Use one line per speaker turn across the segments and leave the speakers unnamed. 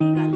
ಈಗ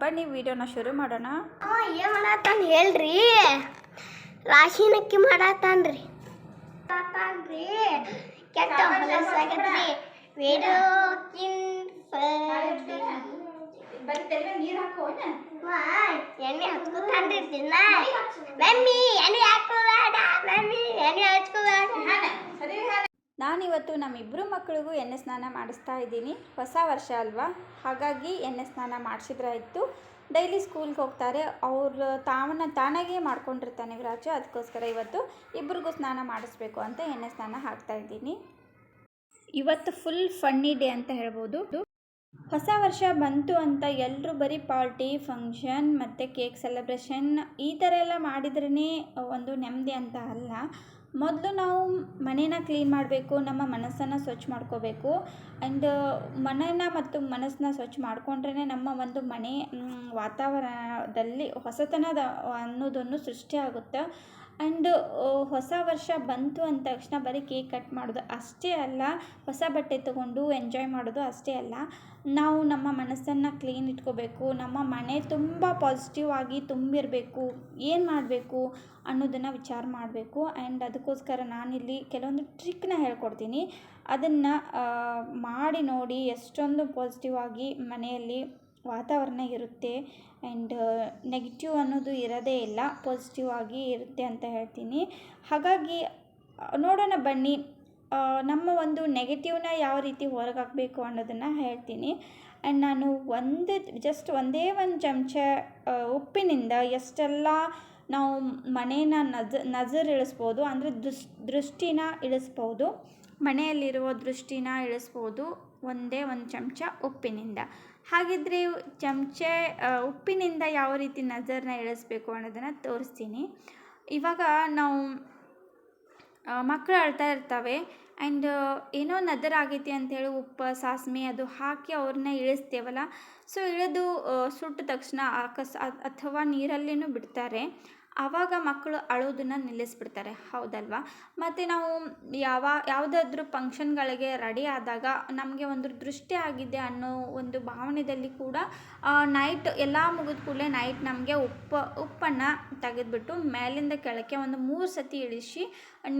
ಬನ್ನಿ ವಿಡಿಯೋನ ಶುರು ಮಾಡೋಣ.
ಏನು ಮಾಡತ್ತಾನ ಹೇಳ್ರಿ? ರಾಶಿನಕ್ಕಿ ಮಾಡತ್ತಾನ್ರಿ. ಮಾಡತ್ತಾನ್ರಿ. ಕೆಟ್ಟ ಹೊಲಸಾಗತ್ರಿ ಎಣ್ಣೆ ಹಚ್ಕೊತಾನ್ರಿ ದಿನ. ಮಮ್ಮಿ ಎಣ್ಣೆ ಹಾಕೋಬೇಡ ಮಮ್ಮಿ ಎಣ್ಣೆ ಹಚ್ಕೋಬೇಡ.
ನಾನಿವತ್ತು ನಮ್ಮಿಬ್ಬರು ಮಕ್ಕಳಿಗೂ ಎಣ್ಣೆ ಸ್ನಾನ ಮಾಡಿಸ್ತಾ ಇದ್ದೀನಿ. ಹೊಸ ವರ್ಷ ಅಲ್ವಾ? ಹಾಗಾಗಿ ಎಣ್ಣೆ ಸ್ನಾನ ಮಾಡಿಸಿದ್ರಾಯಿತು. ಡೈಲಿ ಸ್ಕೂಲ್ಗೆ ಹೋಗ್ತಾರೆ. ಅವ್ರು ತಾವನ್ನ ತಾನಾಗೇ ಮಾಡ್ಕೊಂಡಿರ್ತಾನೆ ವಿರಾಜು ಅದಕ್ಕೋಸ್ಕರ ಇವತ್ತು ಇಬ್ರಿಗೂ ಸ್ನಾನ ಮಾಡಿಸ್ಬೇಕು ಅಂತ ಎಣ್ಣೆ ಸ್ನಾನ ಹಾಕ್ತಾ ಇದ್ದೀನಿ. ಇವತ್ತು ಫುಲ್ ಫನ್ನಿ ಡೇ ಅಂತ ಹೇಳ್ಬೋದು. ಹೊಸ ವರ್ಷ ಬಂತು ಅಂತ ಎಲ್ಲರೂ ಬರೀ ಪಾರ್ಟಿ, ಫಂಕ್ಷನ್ ಮತ್ತು ಕೇಕ್ ಸೆಲೆಬ್ರೇಷನ್ ಈ ಥರ ಎಲ್ಲ ಮಾಡಿದ್ರೇ ಒಂದು ನೆಮ್ಮದಿ ಅಂತ ಅಲ್ಲ. ಮೊದಲು ನಾವು ಮನೇನ ಕ್ಲೀನ್ ಮಾಡಬೇಕು, ನಮ್ಮ ಮನಸ್ಸನ್ನು ಸ್ವಚ್ಛ ಮಾಡ್ಕೋಬೇಕು. ಆ್ಯಂಡ್ ಮನೇನ ಮತ್ತು ಮನಸ್ಸನ್ನ ಸ್ವಚ್ಛ ಮಾಡಿಕೊಂಡ್ರೇ ನಮ್ಮ ಒಂದು ಮನೆ ವಾತಾವರಣದಲ್ಲಿ ಹೊಸತನದ ಅನ್ನೋದನ್ನು ಸೃಷ್ಟಿಯಾಗುತ್ತೆ ಆ್ಯಂಡ್ ಹೊಸ ವರ್ಷ ಬಂತು ಅಂದ ತಕ್ಷಣ ಬರೀ ಕೇಕ್ ಕಟ್ ಮಾಡೋದು. ಅಷ್ಟೇ ಅಲ್ಲ, ಹೊಸ ಬಟ್ಟೆ ತೊಗೊಂಡು ಎಂಜಾಯ್ ಮಾಡೋದು ಅಷ್ಟೇ ಅಲ್ಲ, ನಾವು ನಮ್ಮ ಮನಸ್ಸನ್ನು ಕ್ಲೀನ್ ಇಟ್ಕೋಬೇಕು, ನಮ್ಮ ಮನೆ ತುಂಬ ಪಾಸಿಟಿವ್ ಆಗಿ ತುಂಬಿರಬೇಕು, ಏನು ಮಾಡಬೇಕು ಅನ್ನೋದನ್ನು ವಿಚಾರ ಮಾಡಬೇಕು. ಆ್ಯಂಡ್ ಅದಕ್ಕೋಸ್ಕರ ನಾನಿಲ್ಲಿ ಕೆಲವೊಂದು ಟ್ರಿಕ್ನ ಹೇಳ್ಕೊಡ್ತೀನಿ. ಅದನ್ನು ಮಾಡಿ ನೋಡಿ ಎಷ್ಟೊಂದು ಪಾಸಿಟಿವ್ ಆಗಿ ಮನೆಯಲ್ಲಿ ವಾತಾವರಣ ಇರುತ್ತೆ ಆ್ಯಂಡ್ ನೆಗೆಟಿವ್ ಅನ್ನೋದು ಇರೋದೇ ಇಲ್ಲ ಪಾಸಿಟಿವ್ ಆಗಿ ಇರುತ್ತೆ ಅಂತ ಹೇಳ್ತೀನಿ. ಹಾಗಾಗಿ ನೋಡೋಣ ಬನ್ನಿ ನಮ್ಮ ಒಂದು ನೆಗೆಟಿವ್ನ ಯಾವ ರೀತಿ ಹೊರಗಾಕಬೇಕು ಅನ್ನೋದನ್ನು ಹೇಳ್ತೀನಿ. ಆ್ಯಂಡ್ ನಾನು ಒಂದು ಜಸ್ಟ್ ಒಂದೇ ಒಂದು ಚಮಚ ಉಪ್ಪಿನಿಂದ ಎಷ್ಟೆಲ್ಲ ನಾವು ಮನೇನ ನಜ, ನಜರ್ ಇಳಿಸ್ಬೋದು, ಅಂದರೆ ದೃಷ್, ದೃಷ್ಟಿನ ಇಳಿಸ್ಬೋದು, ಮನೆಯಲ್ಲಿರುವ ದೃಷ್ಟಿನ ಇಳಿಸ್ಬೋದು ಒಂದೇ ಒಂದು ಚಮಚ ಉಪ್ಪಿನಿಂದ. ಹಾಗಿದ್ರೆ ಚಮಚ ಉಪ್ಪಿನಿಂದ ಯಾವ ರೀತಿ ನಜರನ್ನ ಇಳಿಸ್ಬೇಕು ಅನ್ನೋದನ್ನು ತೋರಿಸ್ತೀನಿ. ಇವಾಗ ನಾವು ಮಕ್ಕಳು ಅಳ್ತಾ ಇರ್ತವೆ. ಆ್ಯಂಡ್ ಏನೋ ನದರ್ ಆಗೈತಿ ಅಂಥೇಳಿ ಉಪ್ಪು, ಸಾಸ್ಮೆ ಅದು ಹಾಕಿ ಅವ್ರನ್ನ ಇಳಿಸ್ತೇವಲ್ಲ. ಸೊ ಇಳಿದು ಸುಟ್ಟ ತಕ್ಷಣ ಆಕಸ್ ಅಥವಾ ನೀರಲ್ಲಿಯೂ ಬಿಡ್ತಾರೆ. ಆವಾಗ ಮಕ್ಕಳು ಅಳೋದನ್ನು ನಿಲ್ಲಿಸ್ಬಿಡ್ತಾರೆ. ಹೌದಲ್ವಾ? ಮತ್ತು ನಾವು ಯಾವ, ಯಾವುದಾದ್ರೂ ಫಂಕ್ಷನ್ಗಳಿಗೆ ರೆಡಿ ಆದಾಗ ನಮಗೆ ಒಂದು ದೃಷ್ಟಿ ಆಗಿದೆ ಅನ್ನೋ ಒಂದು ಭಾವನೆಯಲ್ಲಿ ಕೂಡ ನೈಟ್ ಎಲ್ಲ ಮುಗಿದ ಕೂಡಲೇ ನೈಟ್ ನಮಗೆ ಉಪ್ಪು, ಉಪ್ಪನ್ನು ತೆಗೆದುಬಿಟ್ಟು ಮೇಲಿಂದ ಕೆಳಕ್ಕೆ ಒಂದು ಮೂರು ಸತಿ ಇಳಿಸಿ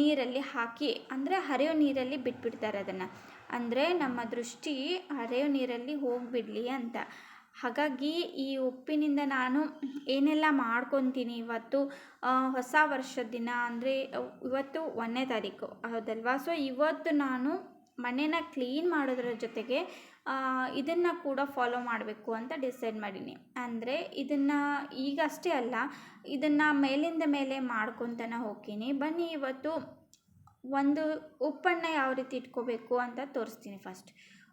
ನೀರಲ್ಲಿ ಹಾಕಿ, ಅಂದರೆ ಹರಿಯೋ ನೀರಲ್ಲಿ ಬಿಟ್ಬಿಡ್ತಾರೆ ಅದನ್ನು. ಅಂದರೆ ನಮ್ಮ ದೃಷ್ಟಿ ಹರಿಯೋ ನೀರಲ್ಲಿ ಹೋಗಿಬಿಡಲಿ ಅಂತ. ಹಾಗಾಗಿ ಈ ಉಪ್ಪಿನಿಂದ ನಾನು ಏನೆಲ್ಲ ಮಾಡ್ಕೊತೀನಿ ಇವತ್ತು ಹೊಸ ವರ್ಷದ ದಿನ ಅಂದರೆ ಇವತ್ತು ಒಂದನೇ ತಾರೀಕು, ಹೌದಲ್ವಾ? ಸೊ ಇವತ್ತು ನಾನು ಮನೇನ ಕ್ಲೀನ್ ಮಾಡೋದ್ರ ಜೊತೆಗೆ ಇದನ್ನು ಕೂಡ ಫಾಲೋ ಮಾಡಬೇಕು ಅಂತ ಡಿಸೈಡ್ ಮಾಡೀನಿ. ಅಂದರೆ ಇದನ್ನು ಈಗಷ್ಟೇ ಅಲ್ಲ, ಇದನ್ನು ಮೇಲಿಂದ ಮೇಲೆ ಮಾಡ್ಕೊತಾನೆ ಹೋಗ್ತೀನಿ. ಬನ್ನಿ ಇವತ್ತು ಒಂದು ಉಪ್ಪನ್ನು ಯಾವ ರೀತಿ ಇಟ್ಕೋಬೇಕು ಅಂತ ತೋರಿಸ್ತೀನಿ ಫಸ್ಟ್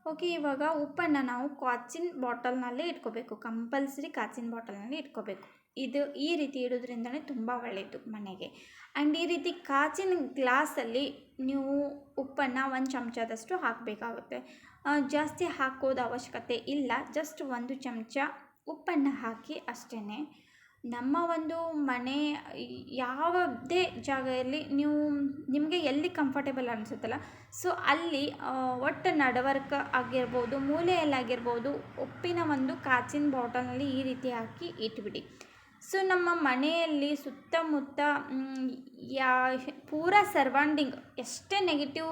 ಓಕೆ, ಇವಾಗ ಉಪ್ಪನ್ನು ನಾವು ಕಾಚಿನ ಬಾಟಲ್ನಲ್ಲಿ ಇಟ್ಕೋಬೇಕು. ಕಂಪಲ್ಸರಿ ಕಾಚಿನ ಬಾಟಲ್ನಲ್ಲಿ ಇಟ್ಕೋಬೇಕು. ಇದು ಈ ರೀತಿ ಇಡೋದ್ರಿಂದಲೇ ತುಂಬ ಒಳ್ಳೆಯದು ಮನೆಗೆ. ಆ್ಯಂಡ್ ಈ ರೀತಿ ಕಾಚಿನ ಗ್ಲಾಸಲ್ಲಿ ನೀವು ಉಪ್ಪನ್ನು ಒಂದು ಚಮಚದಷ್ಟು ಹಾಕಬೇಕಾಗುತ್ತೆ. ಜಾಸ್ತಿ ಹಾಕೋದು ಅವಶ್ಯಕತೆ ಇಲ್ಲ. ಜಸ್ಟ್ ಒಂದು ಚಮಚ ಉಪ್ಪನ್ನು ಹಾಕಿ ಅಷ್ಟೇ ನಮ್ಮ ಒಂದು ಮನೆ ಯಾವುದೇ ಜಾಗದಲ್ಲಿ ನೀವು ನಿಮಗೆ ಎಲ್ಲಿ ಕಂಫರ್ಟೇಬಲ್ ಅನಿಸುತ್ತಲ್ಲ ಸೊ ಅಲ್ಲಿ ಒಟ್ಟು ನಡವರ್ಕ ಆಗಿರ್ಬೋದು, ಮೂಲೆಯಲ್ಲಾಗಿರ್ಬೋದು, ಉಪ್ಪಿನ ಒಂದು ಕಾಚಿನ ಬಾಟಲ್ನಲ್ಲಿ ಈ ರೀತಿ ಹಾಕಿ ಇಟ್ಬಿಡಿ. ಸೊ ನಮ್ಮ ಮನೆಯಲ್ಲಿ ಸುತ್ತಮುತ್ತ ಯಾ, ಪೂರ ಸರ್ವಾಂಡಿಂಗ್ ಎಷ್ಟೇ ನೆಗೆಟಿವ್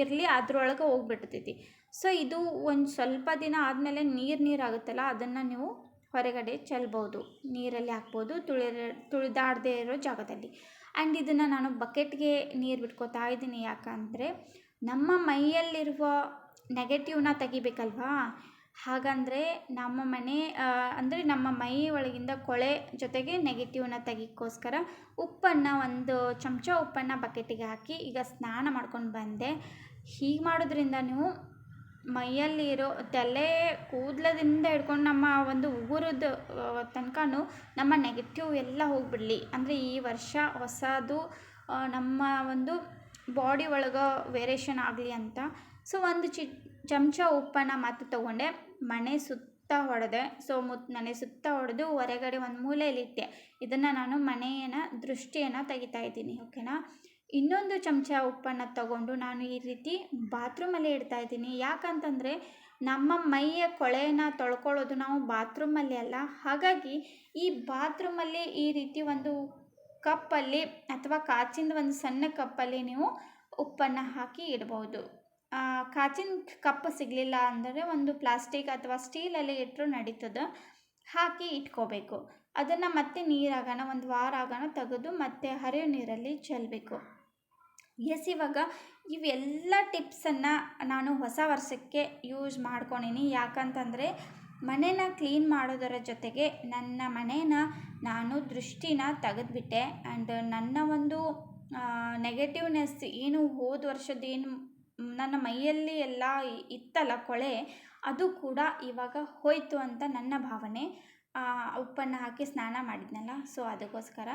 ಇರಲಿ ಅದರೊಳಗೆ ಹೋಗ್ಬಿಡ್ತೈತಿ. ಸೊ ಇದು ಒಂದು ಸ್ವಲ್ಪ ದಿನ ಆದಮೇಲೆ ನೀರು ನೀರಾಗುತ್ತಲ್ಲ, ಅದನ್ನು ನೀವು ಹೊರಗಡೆ ಚೆಲ್ಬೋದು, ನೀರಲ್ಲಿ ಹಾಕ್ಬೋದು ತುಳಿ ತುಳಿದಾಡದೇ ಇರೋ ಜಾಗದಲ್ಲಿ. ಆ್ಯಂಡ್ ಇದನ್ನು ನಾನು ಬಕೆಟ್ಗೆ ನೀರು ಬಿಟ್ಕೋತಾ ಇದ್ದೀನಿ. ಯಾಕಂದರೆ ನಮ್ಮ ಮೈಯಲ್ಲಿರುವ ನೆಗೆಟಿವ್ನ ತೆಗಿಬೇಕಲ್ವಾ? ಹಾಗಂದರೆ ನಮ್ಮ ಮನೆ ಅಂದರೆ ನಮ್ಮ ಮೈ ಒಳಗಿಂದ ಕೊಳೆ ಜೊತೆಗೆ ನೆಗೆಟಿವ್ನ ತೆಗಿಕ್ಕೋಸ್ಕರ ಉಪ್ಪನ್ನು ಒಂದು ಚಮಚ ಉಪ್ಪನ್ನು ಬಕೆಟಿಗೆ ಹಾಕಿ ಈಗ ಸ್ನಾನ ಮಾಡ್ಕೊಂಡು ಬಂದೆ. ಹೀಗೆ ಮಾಡೋದ್ರಿಂದ ನೀವು ಮೈಯಲ್ಲಿ ಇರೋ ತಲೆ ಕೂದಲದಿಂದ ಹಿಡ್ಕೊಂಡು ನಮ್ಮ ಒಂದು ಉಗುರದ ತನಕನೂ ನಮ್ಮ ನೆಗೆಟಿವ್ ಎಲ್ಲ ಹೋಗಿಬಿಡಲಿ. ಅಂದರೆ ಈ ವರ್ಷ ಹೊಸದು ನಮ್ಮ ಒಂದು ಬಾಡಿ ಒಳಗೆ ವೇರಿಯೇಷನ್ ಆಗಲಿ ಅಂತ. ಸೊ ಒಂದು ಚಿ, ಚಮಚ ಉಪ್ಪನ್ನು ಮತ್ತೆ ತೊಗೊಂಡೆ. ಮನೆ ಸುತ್ತ ಹೊಡೆದೆ. ಸೊ ಮುತ್ ಮನೆ ಸುತ್ತ ಹೊಡೆದು ಹೊರಗಡೆ ಒಂದು ಮೂಲೆಯಲ್ಲಿಟ್ಟೆ ಇದನ್ನು ನಾನು ಮನೆಯನ್ನು ದೃಷ್ಟಿಯನ್ನು ತೆಗಿತಾ ಇದ್ದೀನಿ ಓಕೆನಾ ಇನ್ನೊಂದು ಚಮಚ ಉಪ್ಪನ್ನು ತಗೊಂಡು ನಾನು ಈ ರೀತಿ ಬಾತ್ರೂಮಲ್ಲಿ ಇಡ್ತಾ ಇದ್ದೀನಿ. ಯಾಕಂತಂದರೆ ನಮ್ಮ ಮೈಯ ಕೊಳೆನ ತೊಳ್ಕೊಳ್ಳೋದು ನಾವು ಬಾತ್ರೂಮಲ್ಲಿ ಅಲ್ಲ ಹಾಗಾಗಿ ಈ ಬಾತ್ರೂಮಲ್ಲಿ ಈ ರೀತಿ ಒಂದು ಕಪ್ಪಲ್ಲಿ ಅಥವಾ ಕಾಚಿಂದ ಒಂದು ಸಣ್ಣ ಕಪ್ಪಲ್ಲಿ ನೀವು ಉಪ್ಪನ್ನು ಹಾಕಿ ಇಡ್ಬೋದು. ಕಾಚಿನ ಕಪ್ ಸಿಗಲಿಲ್ಲ ಅಂದರೆ ಒಂದು ಪ್ಲಾಸ್ಟಿಕ್ ಅಥವಾ ಸ್ಟೀಲಲ್ಲಿ ಇಟ್ಟರೂ ನಡೀತದೆ. ಹಾಕಿ ಇಟ್ಕೋಬೇಕು. ಅದನ್ನು ಮತ್ತೆ ನೀರಾಗಣ ಒಂದು ವಾರ ಆಗೋಣ ತೆಗೆದು ಮತ್ತೆ ಹರಿಯೋ ನೀರಲ್ಲಿ ಚೆಲ್ಲಬೇಕು ಎಸ್, ಇವಾಗ ಇವೆಲ್ಲ ಟಿಪ್ಸನ್ನು ನಾನು ಹೊಸ ವರ್ಷಕ್ಕೆ ಯೂಸ್ ಮಾಡ್ಕೊಂಡಿನಿ ಯಾಕಂತಂದರೆ ಮನೇನ ಕ್ಲೀನ್ ಮಾಡೋದರ ಜೊತೆಗೆ ನನ್ನ ಮನೇನ ನಾನು ದೃಷ್ಟಿನ ತೆಗೆದುಬಿಟ್ಟೆ. ಆ್ಯಂಡ್ ನನ್ನ ಒಂದು ನೆಗೆಟಿವ್ನೆಸ್ ಏನು ಹೋದ ವರ್ಷದ ಏನು ನನ್ನ ಮೈಯಲ್ಲಿ ಎಲ್ಲ ಇತ್ತಲ್ಲ ಕೊಳೆ, ಅದು ಕೂಡ ಇವಾಗ ಹೋಯಿತು ಅಂತ ನನ್ನ ಭಾವನೆ. ಉಪ್ಪನ್ನು ಹಾಕಿ ಸ್ನಾನ ಮಾಡಿದ್ನಲ್ಲ, ಸೊ ಅದಕ್ಕೋಸ್ಕರ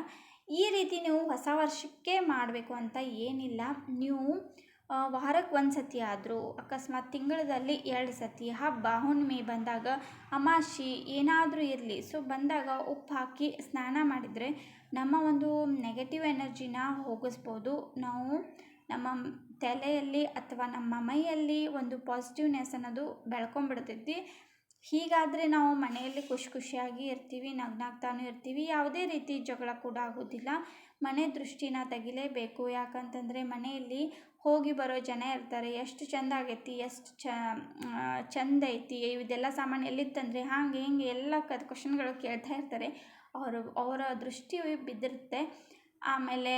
ಈ ರೀತಿ ನೀವು ಹೊಸ ವರ್ಷಕ್ಕೆ ಮಾಡಬೇಕು ಅಂತ ಏನಿಲ್ಲ. ನೀವು ವಾರಕ್ಕೆ ಒಂದು ಸತಿ ಆದರೂ, ಅಕಸ್ಮಾತ್ ತಿಂಗಳಲ್ಲಿ ಎರಡು ಸತಿ, ಹಬ್ಬ ಹುಣ್ಣಿಮೆ ಬಂದಾಗ ಅಮಾಶಿ ಏನಾದರೂ ಇರಲಿ. ಸೊ ಬಂದಾಗ ಉಪ್ಪು ಹಾಕಿ ಸ್ನಾನ ಮಾಡಿದರೆ ನಮ್ಮ ಒಂದು ನೆಗೆಟಿವ್ ಎನರ್ಜಿನ ಹೋಗಿಸ್ಬೋದು. ನಾವು ನಮ್ಮ ತಲೆಯಲ್ಲಿ ಅಥವಾ ನಮ್ಮ ಮೈಯಲ್ಲಿ ಒಂದು ಪಾಸಿಟಿವ್ನೆಸ್ ಅನ್ನೋದು ಬೆಳ್ಕೊಂಬಿಡ್ತೈತಿ. ಹೀಗಾದರೆ ನಾವು ಮನೆಯಲ್ಲಿ ಖುಷಿ ಖುಷಿಯಾಗಿ ಇರ್ತೀವಿ, ನಗ್ನಾಗ್ತಾನು ಇರ್ತೀವಿ, ಯಾವುದೇ ರೀತಿ ಜಗಳ ಕೂಡ ಆಗೋದಿಲ್ಲ. ಮನೆ ದೃಷ್ಟಿನ ತೆಗಿಲೇಬೇಕು. ಯಾಕಂತಂದರೆ ಮನೆಯಲ್ಲಿ ಹೋಗಿ ಬರೋ ಜನ ಇರ್ತಾರೆ. ಎಷ್ಟು ಚಂದ ಆಗೈತಿ, ಎಷ್ಟು ಚ ಚಂದ ಐತಿ ಇದೆಲ್ಲ ಸಾಮಾನು ಎಲ್ಲಿತ್ತಂದರೆ ಹಾಗೆ ಹಿಂಗೆ ಎಲ್ಲ ಕ ಕ್ವಶನ್ಗಳು ಕೇಳ್ತಾ ಇರ್ತಾರೆ. ಅವರು, ಅವರ ದೃಷ್ಟಿ ಬಿದ್ದಿರುತ್ತೆ. ಆಮೇಲೆ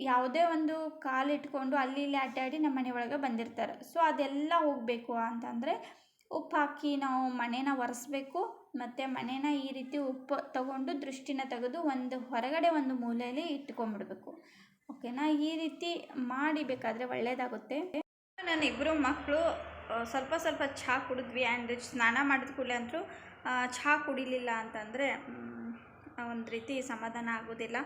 ಯಾವುದೇ ಒಂದು ಕಾಲಿಟ್ಕೊಂಡು ಅಲ್ಲಿ ಇಲ್ಲಿ ಅಡ್ಡಾಡಿ ನಮ್ಮ ಮನೆ ಒಳಗೆ ಬಂದಿರ್ತಾರೆ. ಸೊ ಅದೆಲ್ಲ ಹೋಗಬೇಕು ಅಂತಂದರೆ ಉಪ್ಪು ಹಾಕಿ ನಾವು ಮನೆನ ಒರೆಸ್ಬೇಕು, ಮತ್ತು ಮನೆನ ಈ ರೀತಿ ಉಪ್ಪು ತಗೊಂಡು ದೃಷ್ಟಿನ ತೆಗೆದು ಒಂದು ಹೊರಗಡೆ ಒಂದು ಮೂಲೆಯಲ್ಲಿ ಇಟ್ಕೊಂಡ್ಬಿಡ್ಬೇಕು. ಓಕೆನಾ? ಈ ರೀತಿ ಮಾಡಿ ಬೇಕಾದರೆ ಒಳ್ಳೆಯದಾಗುತ್ತೆ ನನ್ನ ಇಬ್ಬರು ಮಕ್ಕಳು ಸ್ವಲ್ಪ ಸ್ವಲ್ಪ ಚಹಾ ಕುಡಿದ್ವಿ ಆ್ಯಂಡ್ ಸ್ನಾನ ಮಾಡಿದ ಕೂಡಲೇ ಅಂತೂ ಚಹಾ ಕುಡಿಲಿಲ್ಲ ಅಂತಂದರೆ ಒಂದು ರೀತಿ ಸಮಾಧಾನ ಆಗೋದಿಲ್ಲ.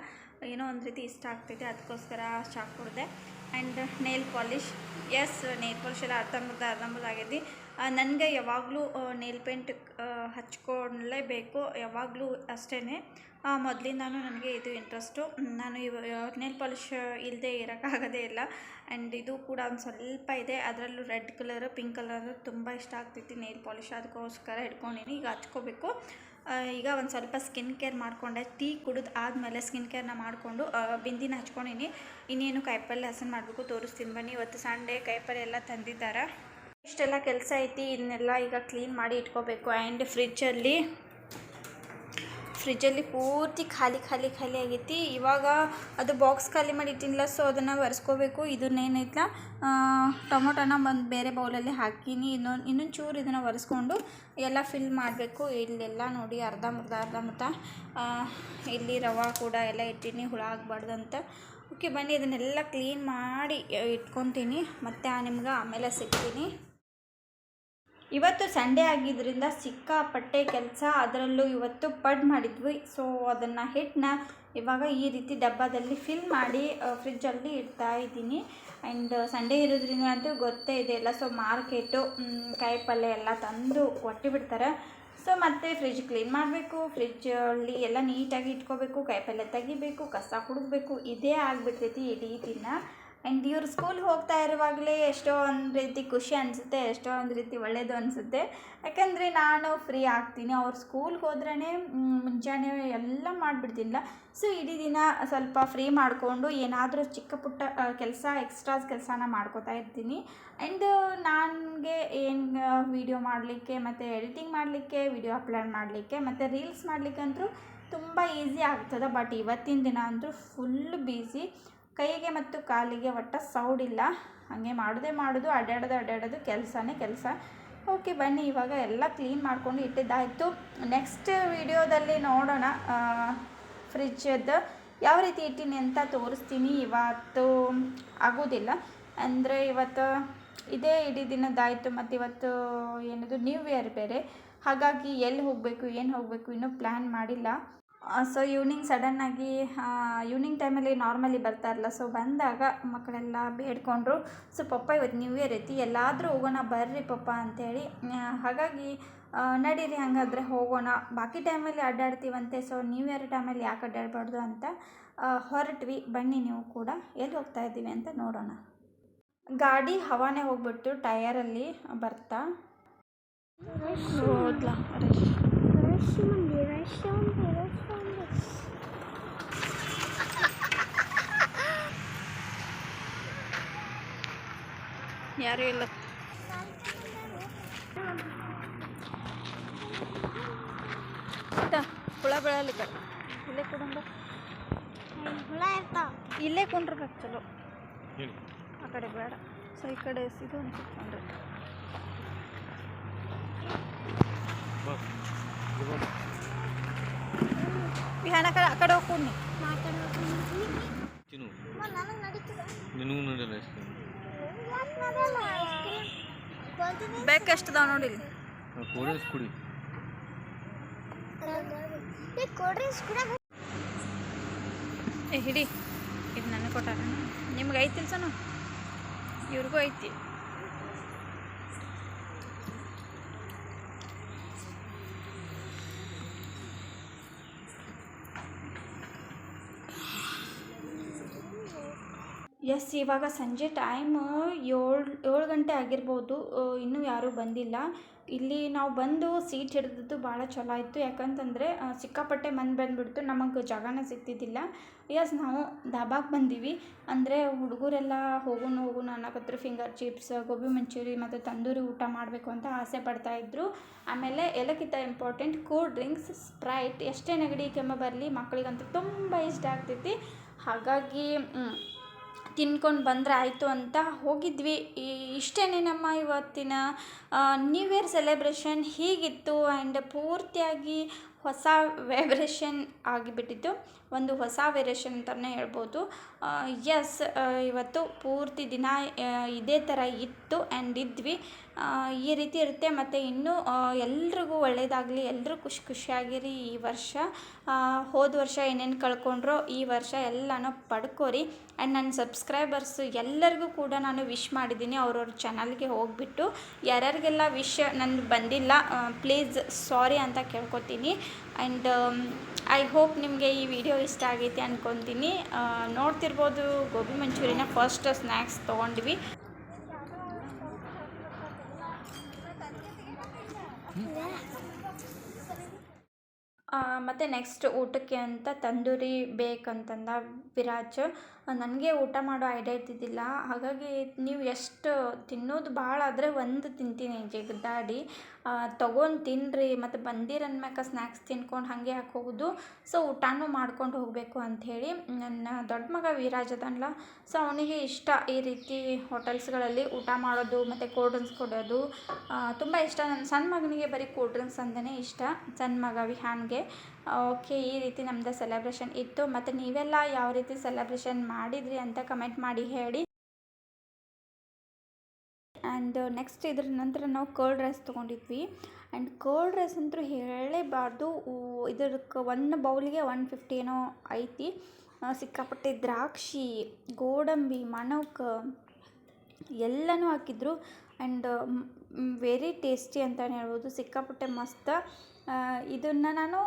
ಏನೋ ಒಂದು ರೀತಿ ಇಷ್ಟ ಆಗ್ತೈತೆ, ಅದಕ್ಕೋಸ್ಕರ ಚಹಾ ಕುಡಿದೆ. And nail polish yes nail polish ಎಲ್ಲ ಅರ್ಧಂಬರ್ಧ ಅರ್ಧಂಬರ್ಧ ಆಗೈತಿ ನನಗೆ ಯಾವಾಗಲೂ ನೇಲ್ ಪೇಂಟ್ ಹಚ್ಕೊಳ್ಳೇಬೇಕು ಯಾವಾಗಲೂ ಅಷ್ಟೇ ಮೊದಲಿಂದಾನು ನನಗೆ ಇದು ಇಂಟ್ರೆಸ್ಟು ನಾನು ಇವ ನೇಲ್ ಪಾಲಿಷ್ ಇಲ್ಲದೆ ಇರೋಕ್ಕಾಗೋದೇ ಇಲ್ಲ. ಆ್ಯಂಡ್ ಇದು ಕೂಡ ಒಂದು ಸ್ವಲ್ಪ ಇದೆ. ಅದರಲ್ಲೂ ರೆಡ್ ಕಲರ್, ಪಿಂಕ್ ಕಲರ್ ತುಂಬ ಇಷ್ಟ ಆಗ್ತೈತಿ ನೇಲ್ ಪಾಲಿಷ್ ಅದಕ್ಕೋಸ್ಕರ ಇಟ್ಕೊಂಡಿನಿ ಈಗ ಹಚ್ಕೋಬೇಕು. ಈಗ ಒಂದು ಸ್ವಲ್ಪ ಸ್ಕಿನ್ ಕೇರ್ ಮಾಡಿಕೊಂಡೆ. ಟೀ ಕುಡಿದು ಆದಮೇಲೆ ಸ್ಕಿನ್ ಕೇರ್ನ ಮಾಡಿಕೊಂಡು ಬಿಂದಿನ ಹಚ್ಕೊಂಡಿನಿ. ಇನ್ನೇನು ಕಾಯಿಪಲ್ಲೆ ಹಸನ್ ಮಾಡಬೇಕು ತೋರಿಸ್ತೀನಿ ಬನ್ನಿ. ಇವತ್ತು ಸಂಡೇ ಕಾಯಿಪಲ್ಲೆ ಎಲ್ಲ ತಂದಿದ್ದಾರೆ? ಇಷ್ಟೆಲ್ಲ ಕೆಲಸ ಐತಿ ಇದನ್ನೆಲ್ಲ ಈಗ ಕ್ಲೀನ್ ಮಾಡಿ ಇಟ್ಕೋಬೇಕು. ಆ್ಯಂಡ್ ಫ್ರಿಜ್ಜಲ್ಲಿ ಫ್ರಿಜ್ಜಲ್ಲಿ ಪೂರ್ತಿ ಖಾಲಿ ಖಾಲಿ ಖಾಲಿ ಆಗೈತಿ. ಇವಾಗ ಅದು ಬಾಕ್ಸ್ ಖಾಲಿ ಮಾಡಿ ಇಟ್ಟಿಲ್ಲ ಸೊ ಅದನ್ನು ಒರೆಸ್ಕೋಬೇಕು. ಇದನ್ನೇನೈತಲ್ಲ ಟೊಮೊಟೊನ ಒಂದು ಬೇರೆ ಬೌಲಲ್ಲಿ ಹಾಕೀನಿ. ಇನ್ನೊಂದು ಇನ್ನೊಂದು ಚೂರು ಇದನ್ನು ಒರೆಸ್ಕೊಂಡು ಎಲ್ಲ ಫಿಲ್ ಮಾಡಬೇಕು. ಇಲ್ಲೆಲ್ಲ ನೋಡಿ ಅರ್ಧ ಮುರ್ಧ ಅರ್ಧ ಮುರ್ಧ ಇಲ್ಲಿ ರವೆ ಕೂಡ ಎಲ್ಲ ಇಟ್ಟೀನಿ. ಹುಳ ಆಗಬಾರ್ದು ಅಂತ ಓಕೆ ಬನ್ನಿ, ಇದನ್ನೆಲ್ಲ ಕ್ಲೀನ್ ಮಾಡಿ ಇಟ್ಕೊತೀನಿ. ಮತ್ತು ನಿಮ್ಗೆ ಆಮೇಲೆ ಸಿಗ್ತೀನಿ. ಇವತ್ತು ಸಂಡೇ ಆಗಿದ್ದರಿಂದ ಸಿಕ್ಕಾಪಟ್ಟೆ ಕೆಲಸ, ಅದರಲ್ಲೂ ಇವತ್ತು ಪಡ್ ಮಾಡಿದ್ವಿ. ಸೊ ಅದನ್ನು ಹಿಟ್ಟನ್ನ ಇವಾಗ ಈ ರೀತಿ ಡಬ್ಬದಲ್ಲಿ ಫಿಲ್ ಮಾಡಿ ಫ್ರಿಜ್ಜಲ್ಲಿ ಇಡ್ತಾ ಇದ್ದೀನಿ. ಆ್ಯಂಡ್ ಸಂಡೇ ಇರೋದ್ರಿಂದ ಅಂತೂ ಗೊತ್ತೇ ಇದೆ ಎಲ್ಲ. ಸೊ ಮಾರ್ಕೆಟು ಕಾಯಿ ಪಲ್ಯ ಎಲ್ಲ ತಂದು ಕೊಟ್ಟು ಬಿಡ್ತಾರೆ. ಸೊ ಮತ್ತೆ ಫ್ರಿಜ್ ಕ್ಲೀನ್ ಮಾಡಬೇಕು. ಫ್ರಿಜ್ಜಲ್ಲಿ ಎಲ್ಲ ನೀಟಾಗಿ ಇಟ್ಕೋಬೇಕು. ಕಾಯಿ ಪಲ್ಯ ತೆಗಿಬೇಕು, ಕಸ ಹುಡುಗಬೇಕು ಇದೇ ಆಗಿಬಿಡ್ತೈತಿ ಇಡೀ ದಿನ. ಆ್ಯಂಡ್ ಇವರು ಸ್ಕೂಲ್ ಹೋಗ್ತಾ ಇರುವಾಗಲೇ ಎಷ್ಟೋ ಒಂದು ರೀತಿ ಖುಷಿ ಅನಿಸುತ್ತೆ, ಎಷ್ಟೋ ಒಂದು ರೀತಿ ಒಳ್ಳೆಯದು ಅನಿಸುತ್ತೆ. ಯಾಕಂದರೆ ನಾನು ಫ್ರೀ ಆಗ್ತೀನಿ. ಅವ್ರು ಸ್ಕೂಲ್ಗೆ ಹೋದ್ರೇ ಮುಂಜಾನೆ ಎಲ್ಲ ಮಾಡಿಬಿಡ್ತಿಲ್ಲ ಸೊ ಇಡೀ ದಿನ ಸ್ವಲ್ಪ ಫ್ರೀ ಮಾಡಿಕೊಂಡು ಏನಾದರೂ ಚಿಕ್ಕ ಪುಟ್ಟ ಕೆಲಸ ಎಕ್ಸ್ಟ್ರಾ ಕೆಲಸನ ಮಾಡ್ಕೋತಾ ಇರ್ತೀನಿ. ಆ್ಯಂಡ್ ನನಗೆ ಏನು ವೀಡಿಯೋ ಮಾಡಲಿಕ್ಕೆ ಮತ್ತು ಎಡಿಟಿಂಗ್ ಮಾಡಲಿಕ್ಕೆ ವಿಡಿಯೋ ಅಪ್ಲೋಡ್ ಮಾಡಲಿಕ್ಕೆ, ಮತ್ತು ರೀಲ್ಸ್ ಮಾಡಲಿಕ್ಕೆ ಅಂತೂ ತುಂಬ ಈಸಿ ಆಗ್ತದೆ. ಬಟ್ ಇವತ್ತಿನ ದಿನ ಅಂತೂ ಫುಲ್ ಬ್ಯುಸಿ ಕೈಗೆ ಮತ್ತು ಕಾಲಿಗೆ ಒಟ್ಟ ಸೌಡ್ ಇಲ್ಲ. ಹಾಗೆ ಮಾಡೋದೇ ಮಾಡೋದು ಅಡ್ಡಾಡೋದು ಅಡ್ಡಾಡೋದು ಕೆಲಸನೇ ಕೆಲಸ. ಓಕೆ, ಬನ್ನಿ, ಇವಾಗ ಎಲ್ಲ ಕ್ಲೀನ್ ಮಾಡ್ಕೊಂಡು ಇಟ್ಟಿದ್ದಾಯಿತು. ನೆಕ್ಸ್ಟ್ ವಿಡಿಯೋದಲ್ಲಿ ನೋಡೋಣ ಫ್ರಿಜ್ಜದ್ದು. ಯಾವ ರೀತಿ ಇಟ್ಟೀನಿ ಅಂತ ತೋರಿಸ್ತೀನಿ. ಇವತ್ತು ಆಗೋದಿಲ್ಲ. ಅಂದರೆ ಇವತ್ತು ಇದೇ ಇಡೀ ದಿನದ್ದಾಯಿತು, ಮತ್ತು ಇವತ್ತು ಏನದು ನ್ಯೂ ಇಯರ್ ಬೇರೆ. ಹಾಗಾಗಿ ಎಲ್ಲಿ ಹೋಗಬೇಕು, ಏನು ಹೋಗಬೇಕು, ಇನ್ನೂ ಪ್ಲ್ಯಾನ್ ಮಾಡಿಲ್ಲ. ಸೊ ಈವ್ನಿಂಗ್ ಸಡನ್ನಾಗಿ ಈವ್ನಿಂಗ್ ಟೈಮಲ್ಲಿ ನಾರ್ಮಲಿ ಬರ್ತಾರಲ್ಲ ಸೊ ಬಂದಾಗ ಮಕ್ಕಳೆಲ್ಲ ಬೇಡ್ಕೊಂಡ್ರು. ಸೊ ಪಪ್ಪ ಇವತ್ತು ನ್ಯೂ ಇಯರ್ ಐತಿ ಎಲ್ಲಾದರೂ ಹೋಗೋಣ ಬರ್ರಿ ಪಪ್ಪ ಅಂತೇಳಿ ಆ, ಹಾಗಾಗಿ ನಡೀರಿ ಹಂಗಾದರೆ ಹೋಗೋಣ. ಬಾಕಿ ಟೈಮಲ್ಲಿ ಅಡ್ಡಾಡ್ತೀವಂತೆ ಸೊ ನ್ಯೂ ಇಯರ್ ಟೈಮಲ್ಲಿ ಯಾಕೆ ಅಡ್ಡಾಡಬಾರ್ದು ಅಂತ ಹೊರಟ್ವಿ. ಬನ್ನಿ ನೀವು ಕೂಡ ಎಲ್ಲಿ ಹೋಗ್ತಾ ಇದ್ದೀವಿ ಅಂತ ನೋಡೋಣ. ಗಾಡಿ ಹವಾನೇ ಹೋಗ್ಬಿಟ್ಟು ಟಯರಲ್ಲಿ ಬರ್ತಾ. ಹೋದ್ಲಾ ಯಾರೂ ಇಲ್ಲ. ಹುಳ ಬೆಳಲಿಕ್ಕೆ ಇಲ್ಲೇ ಕುಡಂಬ.
ಹುಳ ಇರ್ತಾವ.
ಇಲ್ಲೇ ಕುಂಡ್ರಬೇಕು ಚಲೋ. ಆ ಕಡೆ ಬೇಡ. ಸೊ ಈ ಕಡೆ ಇದು ಈ ಹಣ ಕಡೆ ಆ ಕಡೆ ಹೋಗ್ಕೊಂಡು
ತಿನ್ನು
ನನಗೆ ನಡೀತದೆ
ನಿನಗೂ ನೋಡಿಲ್ಲ ಎಷ್ಟು
ಯಾಕೆ ಮಾಡಲ್ಲ ಐಸ್ಕ್ರೀಮ್
ಅದಾವ ನೋಡಿ
ಕುಡಿ.
ಹಿಡಿ. ಇದು ನನಗೆ ಕೊಟ್ಟಾರ. ನಿಮ್ಗೆ ಐತಿಲ್ಸನು ಇವ್ರಿಗೂ ಐತಿ. ಎಸ್ ಇವಾಗ ಸಂಜೆ ಟೈಮ್ ಏಳು ಏಳು ಗಂಟೆ ಆಗಿರ್ಬೋದು. ಇನ್ನೂ ಯಾರೂ ಬಂದಿಲ್ಲ. ಇಲ್ಲಿ ನಾವು ಬಂದು ಸೀಟ್ ಹಿಡಿದದ್ದು ಭಾಳ ಚಲೋ ಆಯಿತು. ಯಾಕಂತಂದರೆ ಸಿಕ್ಕಾಪಟ್ಟೆ ಮಂದಿ ಬಂದುಬಿಡ್ತು. ನಮಗೆ ಜಾಗನೇ ಸಿಗ್ತಿದ್ದಿಲ್ಲ. ಎಸ್ ನಾವು ಧಾಬಾಗೆ ಬಂದೀವಿ. ಅಂದರೆ ಹುಡುಗರೆಲ್ಲ ಹೋಗೋಣ ಹೋಗೋಣ ಅನ್ನಕತ್ರ ಫಿಂಗರ್ ಚಿಪ್ಸ್ ಗೋಬಿ ಮಂಚೂರಿ ಮತ್ತು ತಂದೂರಿ ಊಟ ಮಾಡಬೇಕು ಅಂತ ಆಸೆ ಪಡ್ತಾಯಿದ್ರು ಆಮೇಲೆ ಎಲ್ಲಕ್ಕಿಂತ ಇಂಪಾರ್ಟೆಂಟ್ ಕೂಲ್ ಡ್ರಿಂಕ್ಸ್ ಸ್ಪ್ರೈಟ್ ಎಷ್ಟೇ ನೆಗಡಿ ಕೆಮ್ಮ ಬರಲಿ ಮಕ್ಕಳಿಗಂತೂ ತುಂಬ ಇಷ್ಟ ಆಗ್ತೈತಿ ಹಾಗಾಗಿ ಮ್, ತಿನ್ಕೊಂಡು ಬಂದರೆ ಆಯಿತು ಅಂತ ಹೋಗಿದ್ವಿ. ಇಷ್ಟೇ ನಮ್ಮ ಇವತ್ತಿನ ನ್ಯೂ ಇಯರ್ ಸೆಲೆಬ್ರೇಷನ್ ಹೀಗಿತ್ತು ಆ್ಯಂಡ್ ಪೂರ್ತಿಯಾಗಿ ಹೊಸ ವೈಬ್ರೇಷನ್ ಆಗಿಬಿಟ್ಟಿತ್ತು. ಒಂದು ಹೊಸ ವೇರಿಯೇಷನ್ ಅಂತಲೇ ಹೇಳ್ಬೋದು. ಎಸ್ ಇವತ್ತು ಪೂರ್ತಿ ದಿನ ಇದೇ ಥರ ಇತ್ತು ಆ್ಯಂಡ್ ಇದ್ವಿ. ಈ ರೀತಿ ಇರುತ್ತೆ ಮತ್ತು ಇನ್ನೂ ಎಲ್ರಿಗೂ ಒಳ್ಳೆಯದಾಗಲಿ ಎಲ್ಲರೂ ಖುಷಿ ಖುಷಿಯಾಗಿರಿ ಈ ವರ್ಷ. ಹೋದ ವರ್ಷ ಏನೇನು ಕಳ್ಕೊಂಡ್ರೋ ಈ ವರ್ಷ ಎಲ್ಲನೂ ಪಡ್ಕೋರಿ. ಆ್ಯಂಡ್ ನನ್ನ ಸಬ್ಸ್ಕ್ರೈಬರ್ಸು ಎಲ್ಲರಿಗೂ ಕೂಡ ನಾನು ವಿಶ್ ಮಾಡಿದ್ದೀನಿ ಅವ್ರವ್ರ ಚಾನಲ್ಗೆ ಹೋಗಿಬಿಟ್ಟು. ಯಾರ್ಯಾರಿಗೆಲ್ಲ ವಿಶ್ ನನಗೆ ಬಂದಿಲ್ಲ ಪ್ಲೀಸ್ ಸಾರಿ ಅಂತ ಕೇಳ್ಕೊತೀನಿ. ಆ್ಯಂಡ್ ಐ ಹೋಪ್ ನಿಮಗೆ ಈ ವಿಡಿಯೋ ಇಷ್ಟ ಆಗೈತೆ ಅಂದ್ಕೊತೀನಿ ನೋಡ್ತಿರ್ಬೋದು ಗೋಬಿ ಮಂಚೂರಿನ ಫಸ್ಟ್ ಸ್ನ್ಯಾಕ್ಸ್ ತೊಗೊಂಡ್ವಿ. ಮತ್ತು ನೆಕ್ಸ್ಟ್ ಊಟಕ್ಕೆ ಅಂತ ತಂದೂರಿ ಬೇಕಂತಂದ ವಿರಾಜ್. ನನಗೆ ಊಟ ಮಾಡೋ ಐಡಿಯಾ ಇದ್ದಿದ್ದಿಲ್ಲ. ಹಾಗಾಗಿ ನೀವು ಎಷ್ಟು ತಿನ್ನೋದು ಭಾಳ ಆದರೆ ಒಂದು ತಿಂತೀನಿ ಜಿಗ್ದಾಡಿ. ತೊಗೊಂಡು ತಿನ್ನಿರಿ ಮತ್ತು ಬಂದಿರನ್ಮ್ಯಾಕ ಸ್ನ್ಯಾಕ್ಸ್ ತಿನ್ಕೊಂಡು ಹಾಗೆ ಯಾಕೆ ಹೋಗೋದು ಸೊ ಊಟನೂ ಮಾಡ್ಕೊಂಡು ಹೋಗಬೇಕು ಅಂಥೇಳಿ ನನ್ನ ದೊಡ್ಡ ಮಗ ವಿರಾಜ್ ಅದಾನಲ್ಲ ಸೊ ಅವನಿಗೆ ಇಷ್ಟ ಈ ರೀತಿ ಹೋಟೆಲ್ಸ್ಗಳಲ್ಲಿ ಊಟ ಮಾಡೋದು, ಮತ್ತು ಕೋಲ್ಡ್ ಡ್ರಿಂಕ್ಸ್ ಕೊಡೋದು. ತುಂಬ ಇಷ್ಟ. ನನ್ನ ಸಣ್ಣ ಮಗನಿಗೆ ಬರೀ ಕೋಲ್ಡ್ ಡ್ರಿಂಕ್ಸ್ ಅಂದೇ ಇಷ್ಟ, ಸಣ್ಣ ಮಗ ವಿಹಾನ್ಗೆ. ಓಕೆ, ಈ ರೀತಿ ನಮ್ಮದು ಸೆಲೆಬ್ರೇಷನ್ ಇತ್ತು. ಮತ್ತು ನೀವೆಲ್ಲ ಯಾವ ರೀತಿ ಸೆಲೆಬ್ರೇಷನ್ ಮಾಡಿದ್ರಿ ಅಂತ ಕಮೆಂಟ್ ಮಾಡಿ ಹೇಳಿ. ಆ್ಯಂಡ್ ನೆಕ್ಸ್ಟ್ ಇದ್ರ ನಂತರ ನಾವು ಕರ್ಡ್ ರೈಸ್ ತೊಗೊಂಡಿದ್ವಿ. ಆ್ಯಂಡ್ ಕರ್ಡ್ ರೈಸ್ ಅಂತೂ ಹೇಳಲೇಬಾರ್ದು. ಇದಕ್ಕೆ ಒಂದು ಬೌಲಿಗೆ ಒನ್ ಫಿಫ್ಟಿ ಏನೋ ಐತಿ. ಸಿಕ್ಕಾಪಟ್ಟೆ ದ್ರಾಕ್ಷಿ, ಗೋಡಂಬಿ ಮಣಕ್ ಎಲ್ಲನೂ ಹಾಕಿದ್ರು. ಆ್ಯಂಡ್ ವೆರಿ ಟೇಸ್ಟಿ ಅಂತಲೇ ಹೇಳ್ಬೋದು. ಸಿಕ್ಕಾಪಟ್ಟೆ ಮಸ್ತ. ಇದನ್ನು ನಾನು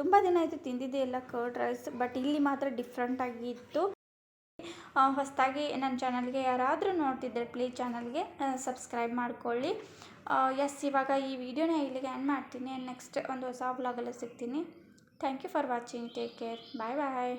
ತುಂಬ ದಿನ ಆಯಿತು ತಿಂದಿದ್ದೆ ಎಲ್ಲ ಕರ್ಡ್ ರೈಸ್ ಬಟ್ ಇಲ್ಲಿ ಮಾತ್ರ ಡಿಫ್ರೆಂಟಾಗಿ ಇತ್ತು. ಹೊಸದಾಗಿ ನನ್ನ ಚಾನಲ್ಗೆ ಯಾರಾದರೂ ನೋಡ್ತಿದ್ದರೆ ಪ್ಲೀಸ್ ಚಾನಲ್ಗೆ ಸಬ್ಸ್ಕ್ರೈಬ್ ಮಾಡ್ಕೊಳ್ಳಿ. ಎಸ್, ಇವಾಗ ಈ ವಿಡಿಯೋನ ಇಲ್ಲಿಗೆ ಎಂಡ್ ಮಾಡ್ತೀನಿ. ನೆಕ್ಸ್ಟ್ ಒಂದು ಹೊಸ ವ್ಲಾಗಲ್ಲಿ ಸಿಗ್ತೀನಿ. Thank you for watching take care bye bye